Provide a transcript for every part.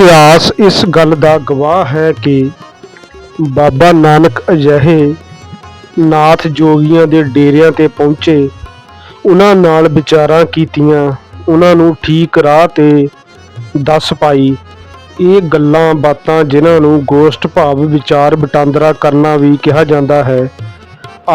ਇਤਿਹਾਸ ਇਸ ਗੱਲ ਦਾ ਗਵਾਹ ਹੈ ਕਿ ਬਾਬਾ ਨਾਨਕ ਅਜਿਹੇ ਨਾਥ ਜੋਗੀਆਂ ਦੇ ਡੇਰਿਆਂ ਤੇ ਪਹੁੰਚੇ। ਉਹਨਾਂ ਨਾਲ ਵਿਚਾਰਾਂ ਕੀਤੀਆਂ। ਉਹਨਾਂ ਨੂੰ ਠੀਕ ਰਾਹ ਤੇ ਦੱਸ ਪਾਈ। ਇਹ ਗੱਲਾਂ ਬਾਤਾਂ ਜਿਨ੍ਹਾਂ ਨੂੰ ਗੋਸ਼ਟ ਭਾਵ ਵਿਚਾਰ ਵਟਾਂਦਰਾ ਕਰਨਾ ਵੀ ਕਿਹਾ ਜਾਂਦਾ ਹੈ।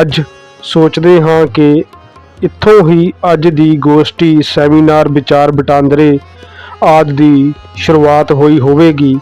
ਅੱਜ ਸੋਚਦੇ ਹਾਂ ਕਿ ਇੱਥੋਂ ਹੀ ਅੱਜ ਦੀ ਗੋਸ਼ਟੀ ਸੈਮੀਨਾਰ ਵਿਚਾਰ ਵਟਾਂਦਰੇ ਆਦਿ ਦੀ ਸ਼ੁਰੂਆਤ ਹੋਈ ਹੋਵੇਗੀ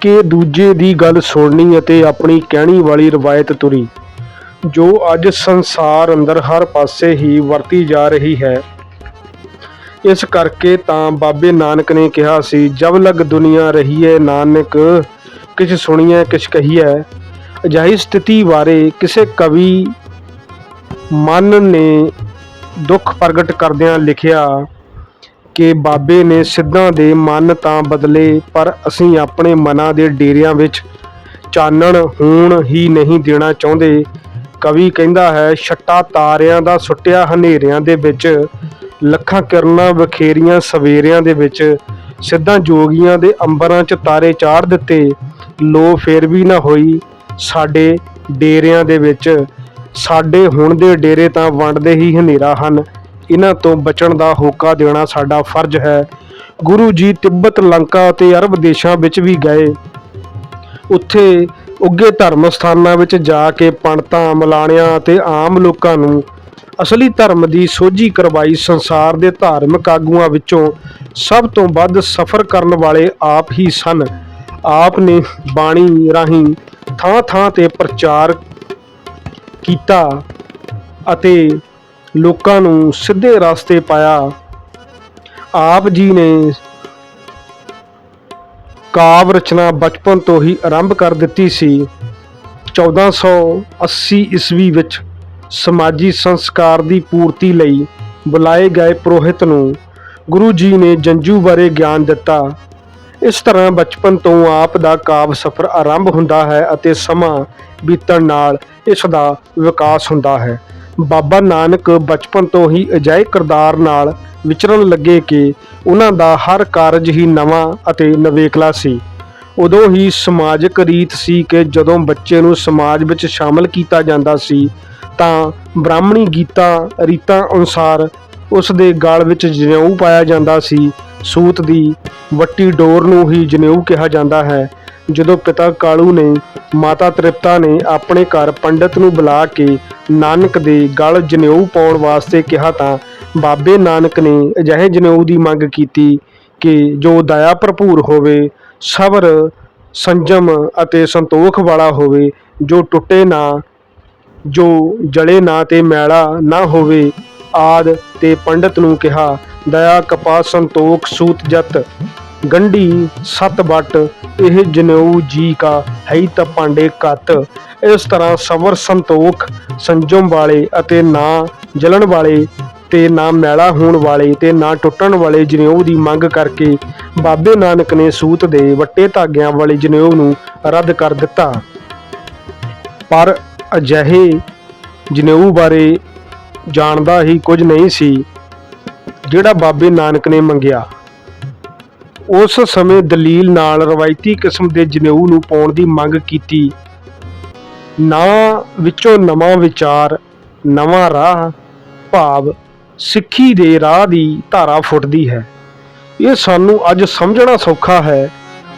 ਕਿ ਦੂਜੇ ਦੀ ਗੱਲ ਸੁਣਨੀ ਅਤੇ ਆਪਣੀ ਕਹਿਣੀ ਵਾਲੀ ਰਵਾਇਤ ਤੁਰੀ, ਜੋ ਅੱਜ ਸੰਸਾਰ ਅੰਦਰ ਹਰ ਪਾਸੇ ਹੀ ਵਰਤੀ ਜਾ ਰਹੀ ਹੈ। ਇਸ ਕਰਕੇ ਤਾਂ ਬਾਬੇ ਨਾਨਕ ਨੇ ਕਿਹਾ ਸੀ, ਜਬ ਲਗ ਦੁਨੀਆ ਰਹੀਏ ਨਾਨਕ, ਕਿਛ ਸੁਣੀਏ ਕਿਛ ਕਹੀਏ ਅਜਿਹੀ ਸਥਿਤੀ ਬਾਰੇ ਕਿਸੇ ਕਵੀ ਮਨ ਨੇ ਦੁੱਖ ਪ੍ਰਗਟ ਕਰਦਿਆਂ ਲਿਖਿਆ ਕਿ ਬਾਬੇ ਨੇ ਸਿੱਧਾਂ ਦੇ ਮਨ ਤਾਂ ਬਦਲੇ, ਪਰ ਅਸੀਂ ਆਪਣੇ ਮਨਾਂ ਦੇ ਡੇਰਿਆਂ ਵਿੱਚ ਚਾਨਣ ਹੋਣ ਹੀ ਨਹੀਂ ਦੇਣਾ ਚਾਹੁੰਦੇ। ਕਵੀ ਕਹਿੰਦਾ ਹੈ, ਛੱਟਾ ਤਾਰਿਆਂ ਦਾ ਸੁੱਟਿਆ ਹਨੇਰਿਆਂ ਦੇ ਵਿੱਚ, ਲੱਖਾਂ ਕਿਰਨਾਂ ਬਖੇਰੀਆਂ ਸਵੇਰਿਆਂ ਦੇ ਵਿੱਚ, ਸਿੱਧਾਂ ਜੋਗੀਆਂ ਦੇ ਅੰਬਰਾਂ 'ਚ ਤਾਰੇ ਚਾੜ ਦਿੱਤੇ। ਲੋ ਫੇਰ ਵੀ ਨਾ ਹੋਈ ਸਾਡੇ ਡੇਰਿਆਂ ਦੇ ਵਿੱਚ। ਸਾਡੇ ਹੁਣ ਦੇ ਡੇਰੇ ਤਾਂ ਵੰਡਦੇ ਹੀ ਹਨੇਰਾ ਹਨ। ਇਹਨਾਂ ਤੋਂ ਬਚਣ ਦਾ ਹੋਕਾ ਦੇਣਾ ਸਾਡਾ ਫਰਜ਼ ਹੈ। ਗੁਰੂ ਜੀ ਤਿੱਬਤ, ਲੰਕਾ ਅਤੇ ਅਰਬ ਦੇਸ਼ਾਂ ਵਿੱਚ ਵੀ ਗਏ। ਉੱਥੇ ਉੱਗੇ ਧਰਮ ਸਥਾਨਾਂ ਵਿੱਚ ਜਾ ਕੇ ਪੰਡਤਾਂ, ਮਲਾਣਿਆਂ ਅਤੇ ਆਮ ਲੋਕਾਂ ਨੂੰ ਅਸਲੀ ਧਰਮ ਦੀ ਸੋਝੀ ਕਰਵਾਈ ਸੰਸਾਰ ਦੇ ਧਾਰਮਿਕ ਆਗੂਆਂ ਵਿੱਚੋਂ ਸਭ ਤੋਂ ਵੱਧ ਸਫ਼ਰ ਕਰਨ ਵਾਲੇ ਆਪ ਹੀ ਸਨ। ਆਪ ਨੇ ਬਾਣੀ ਰਾਹੀਂ ਥਾਂ ਥਾਂ ਤੇ ਪ੍ਰਚਾਰ ਕੀਤਾ ਅਤੇ ਲੋਕਾਂ ਨੂੰ ਸਿੱਧੇ ਰਸਤੇ ਪਾਇਆ। ਆਪ ਜੀ ਨੇ ਕਾਵ ਰਚਨਾ ਬਚਪਨ ਤੋਂ ਹੀ ਆਰੰਭ ਕਰ ਦਿੱਤੀ ਸੀ। 1480 ਈਸਵੀ ਵਿੱਚ ਸਮਾਜੀ ਸੰਸਕਾਰ ਦੀ ਪੂਰਤੀ ਲਈ ਬੁਲਾਏ ਗਏ ਪੁਰੋਹਿਤ ਨੂੰ ਗੁਰੂ ਜੀ ਨੇ ਜੰਜੂ ਬਾਰੇ ਗਿਆਨ ਦਿੱਤਾ। ਇਸ ਤਰ੍ਹਾਂ ਬਚਪਨ ਤੋਂ ਆਪ ਦਾ ਕਾਵ ਸਫ਼ਰ ਆਰੰਭ ਹੁੰਦਾ ਹੈ ਅਤੇ ਸਮਾਂ ਬੀਤਣ ਨਾਲ ਇਸ ਦਾ ਵਿਕਾਸ ਹੁੰਦਾ ਹੈ। ਬਾਬਾ ਨਾਨਕ ਬਚਪਨ ਤੋਂ ਹੀ ਅਜਿਹੇ ਕਿਰਦਾਰ ਨਾਲ ਵਿਚਰਨ ਲੱਗੇ ਕਿ ਉਹਨਾਂ ਦਾ ਹਰ ਕਾਰਜ ਹੀ ਨਵਾਂ ਅਤੇ ਨਵੇਕਲਾ ਸੀ। ਉਦੋਂ ਹੀ ਸਮਾਜਿਕ ਰੀਤ ਸੀ ਕਿ ਜਦੋਂ ਬੱਚੇ ਨੂੰ ਸਮਾਜ ਵਿੱਚ ਸ਼ਾਮਲ ਕੀਤਾ ਜਾਂਦਾ ਸੀ, ਤਾਂ ਬ੍ਰਾਹਮਣੀ ਗੀਤਾਂ, ਰੀਤਾਂ ਅਨੁਸਾਰ ਉਸ ਦੇ ਗਲ ਵਿੱਚ ਜਨੇਊ ਪਾਇਆ ਜਾਂਦਾ ਸੀ। ਸੂਤ ਦੀ ਵੱਟੀ ਡੋਰ ਨੂੰ ਹੀ ਜਨੇਊ ਕਿਹਾ ਜਾਂਦਾ ਹੈ। ਜਦੋਂ ਪਿਤਾ ਕਾਲੂ ਨੇ, ਮਾਤਾ ਤ੍ਰਿਪਤਾ ਨੇ ਆਪਣੇ ਘਰ ਪੰਡਤ ਨੂੰ ਬੁਲਾ ਕੇ ਨਾਨਕ ਦੇ ਗਲ ਜਨੇਊ ਪਾਉਣ ਵਾਸਤੇ ਕਿਹਾ ਤਾਂ ਬਾਬੇ ਨਾਨਕ ਨੇ ਅਜਿਹੇ ਜਨੇਊ ਦੀ ਮੰਗ ਕੀਤੀ ਕਿ ਜੋ ਦਇਆ ਭਰਪੂਰ ਹੋਵੇ, ਸਬਰ, ਸੰਜਮ ਅਤੇ ਸੰਤੋਖ ਵਾਲਾ ਹੋਵੇ, ਜੋ ਟੁੱਟੇ ਨਾ, ਜੋ ਜਲੇ ਨਾ ਤੇ ਮੈਲਾ ਨਾ ਹੋਵੇ, ਆਦ ਤੇ ਪੰਡਤ ਨੂੰ ਕਿਹਾ, ਦਇਆ ਕਪਾ ਸੰਤੋਖ, ਸੂਤ, ਜਤ। ਗੰਢੀ, ਸੱਤ ਬਟ ਇਹ ਜਨੇਊ ਜੀ ਕਾ ਹੈ ਤ ਪਾਂਡੇ ਕਤ ਇਸ ਤਰ੍ਹਾਂ ਸਬਰ ਸੰਤੋਖ, ਸੰਜਮ ਵਾਲੇ ਅਤੇ ਨਾ ਜਲਣ ਵਾਲੇ ਤੇ ਨਾ ਮੈਲਾ ਹੋਣ ਵਾਲੇ ਤੇ ਨਾ ਟੁੱਟਣ ਵਾਲੇ ਜਨੇਊ ਦੀ ਮੰਗ ਕਰਕੇ ਬਾਬੇ ਨਾਨਕ ਨੇ ਸੂਤ ਦੇ ਵੱਟੇ ਧਾਗਿਆਂ ਵਾਲੇ ਜਨੇਊ ਨੂੰ ਰੱਦ ਕਰ ਦਿੱਤਾ। ਪਰ ਅਜਿਹੇ ਜਨੇਊ ਬਾਰੇ ਜਾਣਦਾ ਹੀ ਕੁਝ ਨਹੀਂ ਸੀ, ਜਿਹੜਾ ਬਾਬੇ ਨਾਨਕ ਨੇ ਮੰਗਿਆ। ਉਸ ਸਮੇਂ ਦਲੀਲ ਨਾਲ ਰਵਾਇਤੀ ਕਿਸਮ ਦੇ ਜਨੇਊ ਨੂੰ ਪਾਉਣ ਦੀ ਮੰਗ ਕੀਤੀ। ਨਾ ਵਿੱਚੋਂ ਨਵਾਂ ਵਿਚਾਰ, ਨਵਾਂ ਰਾਹ, ਭਾਵ ਸਿੱਖੀ ਦੇ ਰਾਹ ਦੀ ਧਾਰਾ ਫੁੱਟਦੀ ਹੈ। ਇਹ ਸਾਨੂੰ ਅੱਜ ਸਮਝਣਾ ਸੌਖਾ ਹੈ।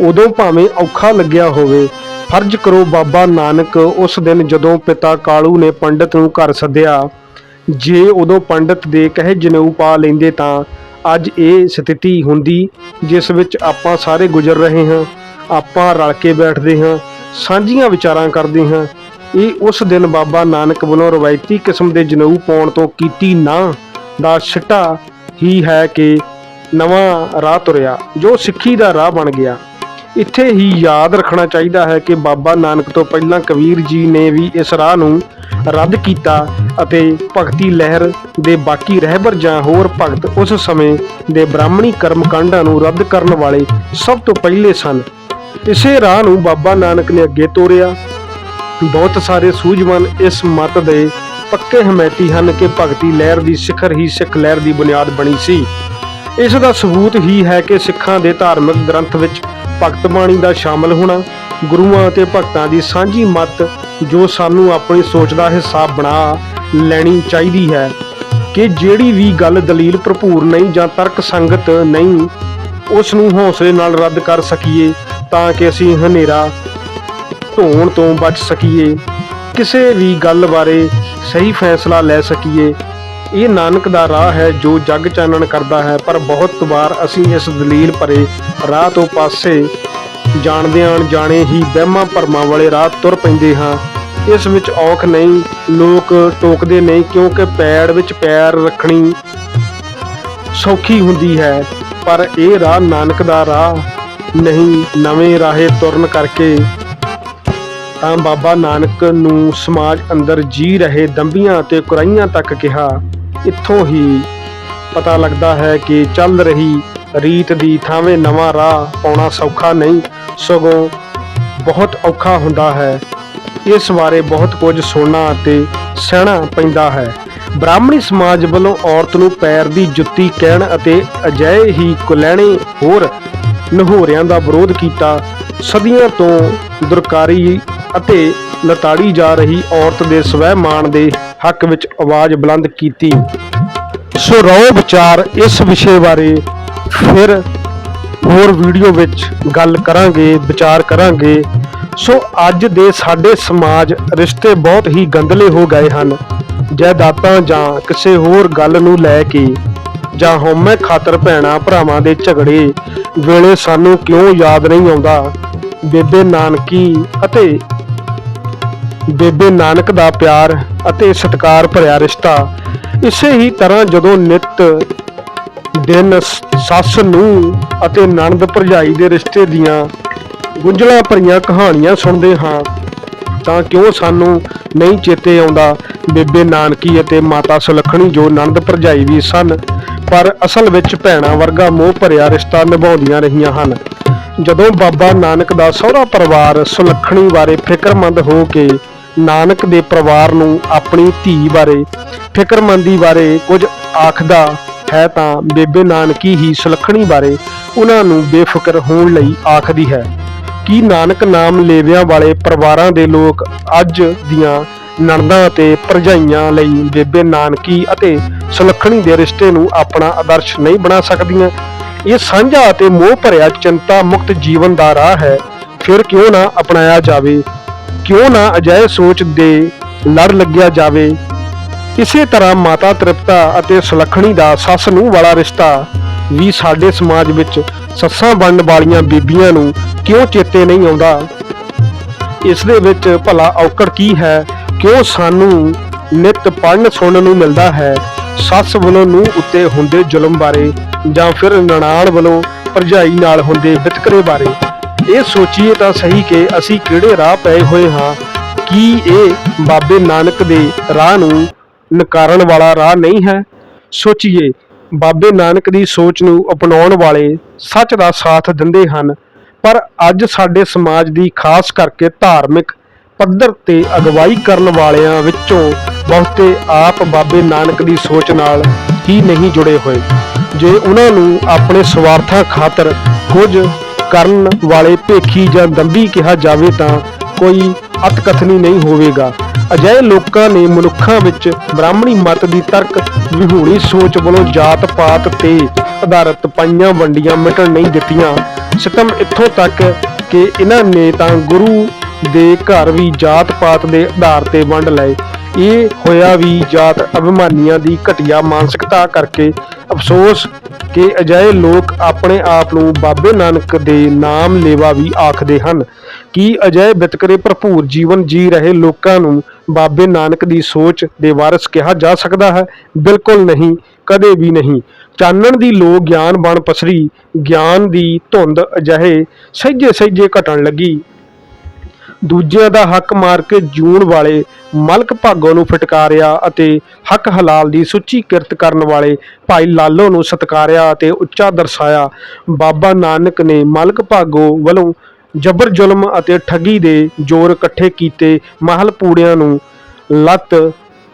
ਉਦੋਂ ਭਾਵੇਂ ਔਖਾ ਲੱਗਿਆ ਹੋਵੇ, ਫਰਜ਼ ਕਰੋ ਬਾਬਾ ਨਾਨਕ ਉਸ ਦਿਨ ਜਦੋਂ ਪਿਤਾ ਕਾਲੂ ਨੇ ਪੰਡਤ ਨੂੰ ਘਰ ਸੱਦਿਆ। ਜੇ ਉਦੋਂ ਪੰਡਤ ਦੇ ਕਹੇ ਜਨੇਊ ਪਾ ਲੈਂਦੇ ਤਾਂ ਅੱਜ ਇਹ ਸਥਿਤੀ ਹੁੰਦੀ ਜਿਸ ਵਿੱਚ ਆਪਾਂ ਸਾਰੇ ਗੁਜ਼ਰ ਰਹੇ ਹਾਂ, ਆਪਾਂ ਰਲ ਕੇ ਬੈਠਦੇ ਹਾਂ, ਸਾਂਝੀਆਂ ਵਿਚਾਰਾਂ ਕਰਦੇ ਹਾਂ, ਇਹ ਉਸ ਦਿਨ ਬਾਬਾ ਨਾਨਕ ਵੱਲੋਂ ਰਵਾਇਤੀ ਕਿਸਮ ਦੇ ਜਨੇਊ ਪਾਉਣ ਤੋਂ ਕੀਤੀ ਨਾ ਦਾ ਸਿੱਟਾ ਹੀ ਹੈ ਕਿ ਨਵਾਂ ਰਾਹ ਤੁਰਿਆ, ਜੋ ਸਿੱਖੀ ਦਾ ਰਾਹ ਬਣ ਗਿਆ। ਇੱਥੇ ਹੀ ਯਾਦ ਰੱਖਣਾ ਚਾਹੀਦਾ ਹੈ ਕਿ ਬਾਬਾ ਨਾਨਕ ਤੋਂ ਪਹਿਲਾਂ ਕਬੀਰ ਜੀ ਨੇ ਵੀ ਇਸ ਰਾਹ ਨੂੰ ਰੱਦ ਕੀਤਾ ਅਤੇ ਭਗਤੀ ਲਹਿਰ ਦੇ ਬਾਕੀ ਰਹਿਬਰ ਜਾਂ ਹੋਰ ਭਗਤ ਉਸ ਸਮੇਂ ਦੇ ਬ੍ਰਾਹਮਣੀ ਕਰਮਕਾਂਡਾਂ ਨੂੰ ਰੱਦ ਕਰਨ ਵਾਲੇ ਸਭ ਤੋਂ ਪਹਿਲੇ ਸਨ। ਇਸੇ ਰਾਹ ਨੂੰ ਬਾਬਾ ਨਾਨਕ ਨੇ ਅੱਗੇ ਤੋਰਿਆ। ਬਹੁਤ ਸਾਰੇ ਸੂਝਵਾਨ ਇਸ ਮਤ ਦੇ ਪੱਕੇ ਹਮੈਤੀ ਹਨ ਕਿ ਭਗਤੀ ਲਹਿਰ ਦੀ ਸਿਖਰ ਹੀ ਸਿੱਖ ਲਹਿਰ ਦੀ ਬੁਨਿਆਦ ਬਣੀ ਸੀ। ਇਸ ਦਾ ਸਬੂਤ ਹੀ ਹੈ ਕਿ ਸਿੱਖਾਂ ਦੇ ਧਾਰਮਿਕ ਗ੍ਰੰਥ ਵਿੱਚ ਭਗਤ ਬਾਣੀ ਦਾ ਸ਼ਾਮਲ ਹੋਣਾ, ਗੁਰੂਆਂ ਅਤੇ ਭਗਤਾਂ ਦੀ ਸਾਂਝੀ ਮੱਤ ਜੋ ਸਾਨੂੰ ਆਪਣੀ ਸੋਚ ਦਾ ਹਿੱਸਾ ਬਣਾ ਲੈਣੀ ਚਾਹੀਦੀ ਹੈ ਕਿ ਜਿਹੜੀ ਵੀ ਗੱਲ ਦਲੀਲ ਭਰਪੂਰ ਨਹੀਂ ਜਾਂ ਤਰਕ ਸੰਗਤ ਨਹੀਂ, ਉਸ ਨੂੰ ਹੌਸਲੇ ਨਾਲ ਰੱਦ ਕਰ ਸਕੀਏ ਤਾਂ ਕਿ ਅਸੀਂ ਹਨੇਰਾ ਧੋਣ ਤੋਂ ਬਚ ਸਕੀਏ, ਕਿਸੇ ਵੀ ਗੱਲ ਬਾਰੇ ਸਹੀ ਫੈਸਲਾ ਲੈ ਸਕੀਏ। ਇਹ ਨਾਨਕ ਦਾ ਰਾਹ ਹੈ ਜੋ ਜਗ ਚਾਨਣ ਕਰਦਾ ਹੈ, ਪਰ ਬਹੁਤ ਵਾਰ ਅਸੀਂ ਇਸ ਦਲੀਲ ਭਰੇ ਰਾਹ ਤੋਂ ਪਾਸੇ ਜਾਣਦਿਆਂ ਅਣਜਾਣੇ ਹੀ ਵਹਿਮਾਂ ਭਰਮਾਂ ਵਾਲੇ ਰਾਹ ਤੁਰ ਪੈਂਦੇ ਹਾਂ। ਇਸ ਵਿੱਚ ਔਖ ਨਹੀਂ, ਲੋਕ ਟੋਕਦੇ ਨਹੀਂ ਕਿਉਂਕਿ ਪੈੜ ਵਿੱਚ ਪੈਰ ਰੱਖਣੀ ਸੌਖੀ ਹੁੰਦੀ ਹੈ, ਪਰ ਇਹ ਰਾਹ ਨਾਨਕ ਦਾ ਰਾਹ ਨਹੀਂ, ਨਵੇਂ ਰਾਹੇ ਤੁਰਨ ਕਰਕੇ। ਤਾਂ ਬਾਬਾ ਨਾਨਕ ਨੂੰ ਸਮਾਜ ਅੰਦਰ ਜੀ ਰਹੇ ਦੰਬੀਆਂ ਅਤੇ ਕੁਰਾਈਆਂ ਤੱਕ ਕਿਹਾ, ਇੱਥੋਂ ਹੀ ਪਤਾ ਲੱਗਦਾ ਹੈ ਕਿ ਚੱਲ ਰਹੀ ਰੀਤ ਦੀ ਥਾਵੇਂ ਨਵਾਂ ਰਾਹ ਪਾਉਣਾ ਸੌਖਾ ਨਹੀਂ। ਸਗੋਂ ਬਹੁਤ ਔਖਾ ਹੁੰਦਾ ਹੈ। ਇਸ ਬਾਰੇ ਬਹੁਤ ਕੁਝ ਸੁਣਨਾ ਅਤੇ ਸਹਿਣਾ ਪੈਂਦਾ ਹੈ। ਬ੍ਰਾਹਮਣੀ ਸਮਾਜ ਵੱਲੋਂ ਔਰਤ ਨੂੰ ਪੈਰ ਦੀ ਜੁੱਤੀ ਕਹਿਣ ਅਤੇ ਅਜਿਹੇ ਹੀ ਕੁਲੈਣੇ ਹੋਰ ਨਹੋਰਿਆਂ ਦਾ ਵਿਰੋਧ ਕੀਤਾ। ਸਦੀਆਂ ਤੋਂ ਦੁਰਕਾਰੀ ਅਤੇ ਲਤਾੜੀ ਜਾ ਰਹੀ ਔਰਤ ਦੇ ਸਵੈ ਮਾਣ ਦੇ ਹੱਕ ਵਿੱਚ ਆਵਾਜ਼ ਬੁਲੰਦ ਕੀਤੀ। ਸੋ ਰਹੋ ਵਿਚਾਰ ਇਸ ਵਿਸ਼ੇ ਬਾਰੇ, ਫਿਰ ਹੋਰ ਵੀਡੀਓ ਵਿੱਚ ਗੱਲ ਕਰਾਂਗੇ, ਵਿਚਾਰ ਕਰਾਂਗੇ। ਸੋ ਅੱਜ ਦੇ ਸਾਡੇ ਸਮਾਜ ਰਿਸ਼ਤੇ ਬਹੁਤ ਹੀ ਗੰਦਲੇ ਹੋ ਗਏ ਹਨ। ਜਾਇਦਾਦਾਂ ਜਾਂ ਕਿਸੇ ਹੋਰ ਗੱਲ ਨੂੰ ਲੈ ਕੇ ਜਾਂ ਹਉਮੈ ਖਾਤਰ ਭੈਣਾ ਭਰਾਵਾਂ ਦੇ ਝਗੜੇ ਵੇਲੇ ਸਾਨੂੰ ਕਿਉਂ ਯਾਦ ਨਹੀਂ ਆਉਂਦਾ? ਬੇਬੇ ਨਾਨਕੀ ਅਤੇ ਬੇਬੇ ਨਾਨਕ ਦਾ ਪਿਆਰ ਅਤੇ ਸਤਿਕਾਰ ਭਰਿਆ ਰਿਸ਼ਤਾ। ਇਸੇ ਹੀ ਤਰ੍ਹਾਂ ਜਦੋਂ ਨਿਤ ਦਿਨ ਸੱਸ ਨੂੰ ਅਤੇ ਨਣਦ ਭਰਜਾਈ ਦੇ ਰਿਸ਼ਤੇ ਦੀਆਂ ਗੁੰਝਲਾਂ ਭਰੀਆਂ ਕਹਾਣੀਆਂ ਸੁਣਦੇ ਹਾਂ। ਤਾਂ ਕਿਉਂ ਸਾਨੂੰ ਨਹੀਂ ਚੇਤੇ ਆਉਂਦਾ ਬੇਬੇ ਨਾਨਕੀ ਅਤੇ ਮਾਤਾ ਸੁਲੱਖਣੀ ਜੋ ਨਣਦ ਭਰਜਾਈ ਵੀ ਸਨ, ਪਰ ਅਸਲ ਵਿੱਚ ਭੈਣਾ ਵਰਗਾ ਮੋਹ ਭਰਿਆ ਰਿਸ਼ਤਾ ਨਿਭਾਉਂਦੀਆਂ ਰਹੀਆਂ ਹਨ। ਜਦੋਂ ਬਾਬਾ ਨਾਨਕ ਦਾ ਸਹੁਰਾ ਪਰਿਵਾਰ ਸੁਲੱਖਣੀ ਬਾਰੇ ਫਿਕਰਮੰਦ ਹੋ ਕੇ ਨਾਨਕ ਦੇ ਪਰਿਵਾਰ ਨੂੰ ਆਪਣੀ ਧੀ ਬਾਰੇ, ਫਿਕਰਮੰਦੀ ਬਾਰੇ ਕੁਝ ਆਖਦਾ ਹੈ ਤਾਂ ਬੇਬੇ ਨਾਨਕੀ ਹੀ ਸੁਲੱਖਣੀ ਬਾਰੇ ਉਹਨਾਂ ਨੂੰ ਬੇਫਿਕਰ ਹੋਣ ਲਈ ਆਖਦੀ ਹੈ। ਕਿ ਨਾਨਕ ਨਾਮ ਲੇਵਿਆਂ ਵਾਲੇ ਪਰਿਵਾਰਾਂ ਦੇ ਲੋਕ ਅੱਜ ਦੀਆਂ ਨਣਦਾਂ ਅਤੇ ਭਰਜਾਈਆਂ ਲਈ ਬੇਬੇ ਨਾਨਕੀ ਅਤੇ ਸੁਲੱਖਣੀ ਦੇ ਰਿਸ਼ਤੇ ਨੂੰ ਆਪਣਾ ਆਦਰਸ਼ ਨਹੀਂ ਬਣਾ ਸਕਦੀਆਂ? ਇਹ ਸਾਂਝਾ ਅਤੇ ਮੋਹ ਭਰਿਆ ਚਿੰਤਾ ਮੁਕਤ ਜੀਵਨ ਦਾ ਰਾਹ ਹੈ। ਫਿਰ ਕਿਉਂ ਨਾ ਅਪਣਾਇਆ ਜਾਵੇ? ਕਿਉਂ ਨਾ ਅਜਿਹੇ ਸੋਚ ਦੇ ਲੜ ਲੱਗਿਆ ਜਾਵੇ? ਇਸੇ ਤਰ੍ਹਾਂ ਮਾਤਾ ਤ੍ਰਿਪਤਾ ਅਤੇ ਸੁਲੱਖਣੀ ਦਾ ਸੱਸ ਨੂੰ ਵਾਲਾ ਰਿਸ਼ਤਾ ਵੀ ਸਾਡੇ ਸਮਾਜ ਵਿੱਚ ਸੱਸਾਂ ਬਣਨ ਵਾਲੀਆਂ ਬੀਬੀਆਂ ਨੂੰ ਕਿਉਂ ਚੇਤੇ ਨਹੀਂ ਆਉਂਦਾ? ਇਸ ਦੇ ਵਿੱਚ ਭਲਾ ਔਕੜ ਕੀ ਹੈ? ਕਿਉਂ ਸਾਨੂੰ ਨਿਤ ਪੜਨ ਸੁਣਨ ਨੂੰ ਮਿਲਦਾ ਹੈ? ਸੱਸ ਵੱਲੋਂ ਨੂੰ ਉੱਤੇ ਹੁੰਦੇ ਜ਼ੁਲਮ ਬਾਰੇ ਜਾਂ ਫਿਰ ਨਨਾਣ ਵੱਲੋਂ ਭਰਜਾਈ ਨਾਲ ਹੁੰਦੇ ਵਿਤਕਰੇ ਬਾਰੇ? ਇਹ ਸੋਚੀਏ ਤਾਂ ਸਹੀ ਕਿ ਅਸੀਂ ਕਿਹੜੇ ਰਾਹ ਪਏ ਹੋਏ ਹਾਂ? ਕੀ ਇਹ ਬਾਬੇ ਨਾਨਕ ਦੇ ਰਾਹ ਨੂੰ ਨਕਾਰਨ ਵਾਲਾ ਰਾਹ ਨਹੀਂ ਹੈ। ਸੋਚੀਏ, ਬਾਬੇ ਨਾਨਕ ਦੀ ਸੋਚ ਨੂੰ ਅਪਣਾਉਣ ਵਾਲੇ ਸੱਚ ਦਾ ਸਾਥ ਦਿੰਦੇ ਹਨ, ਪਰ ਅੱਜ ਸਾਡੇ ਸਮਾਜ ਦੀ ਖਾਸ ਕਰਕੇ ਧਾਰਮਿਕ ਪੱਧਰ ਤੇ ਅਗਵਾਈ ਕਰਨ ਵਾਲਿਆਂ ਵਿੱਚੋਂ ਬਹੁਤੇ ਆਪ ਬਾਬੇ ਨਾਨਕ ਦੀ ਸੋਚ ਨਾਲ ਹੀ ਨਹੀਂ ਜੁੜੇ ਹੋਏ। ਜੇ ਉਹਨਾਂ ਨੂੰ ਆਪਣੇ ਸਵਾਰਥਾਂ ਖਾਤਰ ਕੁਝ ਕਰਨ ਵਾਲੇ ਭੇਖੀ ਜਾਂ ਦੰਭੀ ਕਿਹਾ ਜਾਵੇ ਤਾਂ ਕੋਈ ਅਤਕਥਨੀ ਨਹੀਂ ਹੋਵੇਗਾ। ਅਜਿਹੇ ਲੋਕਾਂ ਨੇ ਮਨੁੱਖਾਂ ਵਿੱਚ ਬ੍ਰਾਹਮਣੀ ਮਤ ਦੀ ਤਰਕ, ਵਿਹੂਣੀ ਸੋਚ ਵੱਲੋਂ ਜਾਤ ਪਾਤ ਤੇ ਆਧਾਰਿਤ ਪਾਈਆਂ ਵੰਡੀਆਂ ਮਿਟਣ ਨਹੀਂ ਦਿੱਤੀਆਂ। ਸਿਤਮ ਇੱਥੋਂ ਤੱਕ ਕਿ ਇਹਨਾਂ ਨੇ ਤਾਂ ਗੁਰੂ ਦੇ ਘਰ ਵੀ ਜਾਤ ਪਾਤ ਦੇ ਆਧਾਰ ਤੇ ਵੰਡ ਲਏ। ਇਹ ਹੋਇਆ ਵੀ ਜਾਤ ਅਭਿਮਾਨੀਆਂ ਦੀ ਘਟੀਆ ਮਾਨਸਿਕਤਾ ਕਰਕੇ ਅਫਸੋਸ ਕਿ ਅਜਿਹੇ ਲੋਕ ਆਪਣੇ ਆਪ ਨੂੰ ਬਾਬੇ ਨਾਨਕ ਦੇ ਨਾਮ ਲੇਵਾ ਵੀ ਆਖਦੇ ਹਨ ਕਿ ਅਜਿਹੇ ਵਿਤਕਰੇ ਭਰਪੂਰ ਜੀਵਨ ਜੀ ਰਹੇ ਲੋਕਾਂ ਨੂੰ ਬਾਬੇ ਨਾਨਕ ਦੀ ਸੋਚ ਦੇ ਵਾਰਿਸ ਕਿਹਾ ਜਾ ਸਕਦਾ ਹੈ। ਬਿਲਕੁਲ ਨਹੀਂ, ਕਦੇ ਵੀ ਨਹੀਂ। ਚਾਨਣ ਦੀ ਲੋ ਗਿਆਨ ਬਣ ਪਸਰੀ, ਗਿਆਨ ਦੀ ਧੁੰਦ ਅਜਿਹੇ ਸਹਿਜੇ ਸਹਿਜੇ ਘਟਣ ਲੱਗੀ। ਦੂਜਿਆਂ ਦਾ ਹੱਕ ਮਾਰ ਕੇ ਜੂਣ ਵਾਲੇ ਮਲਕ ਭਾਗੋ ਨੂੰ ਫਟਕਾਰਿਆ ਅਤੇ ਹੱਕ ਹਲਾਲ ਦੀ ਸੁੱਚੀ ਕਿਰਤ ਕਰਨ ਵਾਲੇ ਭਾਈ ਲਾਲੋ ਨੂੰ ਸਤਕਾਰਿਆ ਅਤੇ ਉੱਚਾ ਦਰਸਾਇਆ। ਬਾਬਾ ਨਾਨਕ ਨੇ ਮਲਕ ਭਾਗੋ ਵੱਲੋਂ ਜਬਰ ਜ਼ੁਲਮ ਅਤੇ ਠੱਗੀ ਦੇ ਜ਼ੋਰ ਇਕੱਠੇ ਕੀਤੇ ਮਹਲ ਪੂੜਿਆਂ ਨੂੰ ਲੱਤ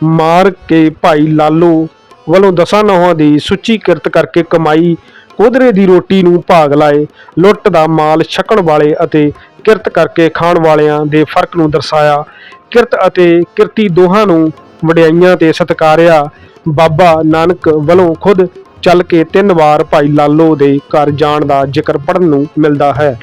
ਮਾਰ ਕੇ ਭਾਈ ਲਾਲੋ ਵੱਲੋਂ ਦਸਾਂ ਨੌਹਾਂ ਦੀ ਸੁੱਚੀ ਕਿਰਤ ਕਰਕੇ ਕਮਾਈ ਕੋਧਰੇ ਦੀ ਰੋਟੀ ਨੂੰ ਭਾਗ ਲਾਏ। ਲੁੱਟ ਦਾ ਮਾਲ ਛਕਣ ਵਾਲੇ ਅਤੇ ਕਿਰਤ ਕਰਕੇ ਖਾਣ ਵਾਲਿਆਂ ਦੇ ਫ਼ਰਕ ਨੂੰ ਦਰਸਾਇਆ। ਕਿਰਤ ਅਤੇ ਕਿਰਤੀ ਦੋਹਾਂ ਨੂੰ ਵਡਿਆਈਆਂ ਤੇ ਸਤਿਕਾਰਿਆ। ਬਾਬਾ ਨਾਨਕ ਵੱਲੋਂ ਖੁਦ ਚੱਲ ਕੇ ਤਿੰਨ ਵਾਰ ਭਾਈ ਲਾਲੋ ਦੇ ਘਰ ਜਾਣ ਦਾ ਜ਼ਿਕਰ ਪੜਨ ਨੂੰ ਮਿਲਦਾ ਹੈ।